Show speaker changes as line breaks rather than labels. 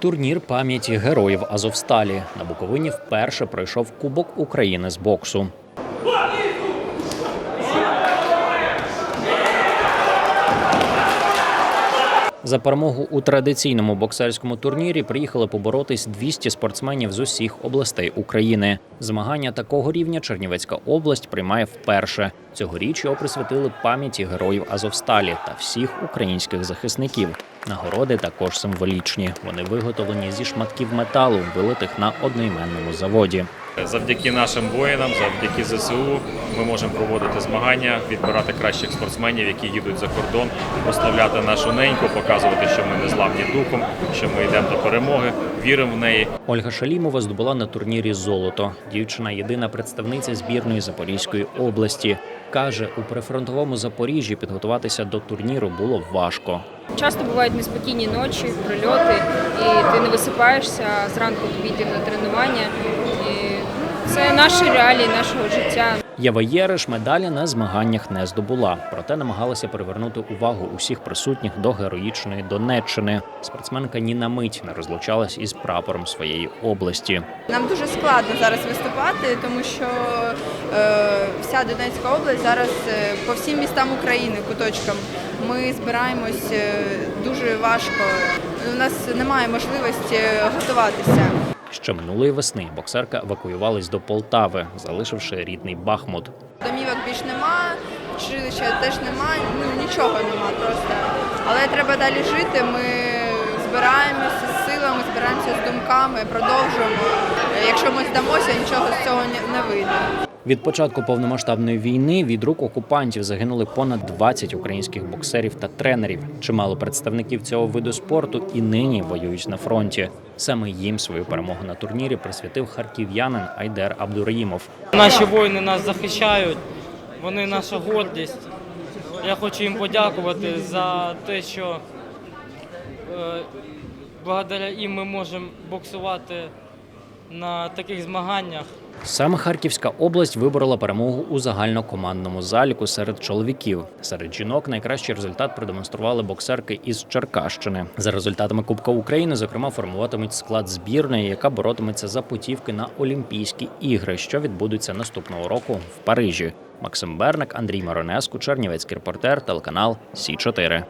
Турнір пам'яті героїв Азовсталі на Буковині вперше пройшов Кубок України з боксу. За перемогу у традиційному боксерському турнірі приїхали поборотись 200 спортсменів з усіх областей України. Змагання такого рівня Чернівецька область приймає вперше. Цьогоріч його присвятили пам'яті героїв Азовсталі та всіх українських захисників. Нагороди також символічні. Вони виготовлені зі шматків металу, вилитих на одноіменному заводі.
Завдяки нашим воїнам, завдяки ЗСУ, ми можемо проводити змагання, відбирати кращих спортсменів, які їдуть за кордон, прославляти нашу неньку, показувати, що ми не зламні духом, що ми йдемо до перемоги, віримо в неї.
Ольга Шалімова здобула на турнірі золото. Дівчина єдина представниця збірної Запорізької області. Каже, у прифронтовому Запоріжжі підготуватися до турніру було важко.
Часто бувають неспокійні ночі, прильоти, і ти не висипаєшся, а зранку тобі йти на тренування. І це наші реалії нашого життя.
Єва Єриш медалі на змаганнях не здобула, проте намагалася привернути увагу усіх присутніх до героїчної Донеччини. Спортсменка ні на мить не розлучалась із прапором своєї області.
Нам дуже складно зараз виступати, тому що е, вся Донецька область зараз е, по всім містам України куточкам. Ми збираємось е, дуже важко. У нас немає можливості готуватися.
Ще минулої весни боксерка евакуювалась до Полтави, залишивши рідний Бахмут.
Домівок більш нема, жилища теж нема, ну нічого нема просто. Але треба далі жити. Ми збираємося з силами, збираємося з думками, продовжуємо. Якщо ми здамося, нічого з цього не вийде.
Від початку повномасштабної війни від рук окупантів загинули понад 20 українських боксерів та тренерів. Чимало представників цього виду спорту і нині воюють на фронті. Саме їм свою перемогу на турнірі присвятив харків'янин Айдер Абдураїмов.
Наші воїни нас захищають, вони наша гордість. Я хочу їм подякувати за те, що е, благодаря їм ми можемо боксувати на таких змаганнях.
Саме Харківська область виборола перемогу у загальнокомандному заліку серед чоловіків. Серед жінок найкращий результат продемонстрували боксерки із Черкащини. За результатами Кубка України, зокрема, формуватимуть склад збірної, яка боротиметься за путівки на Олімпійські ігри, що відбудуться наступного року в Парижі. Максим Берник, Андрій Маронеску, Чернівецький репортер, телеканал Сі 4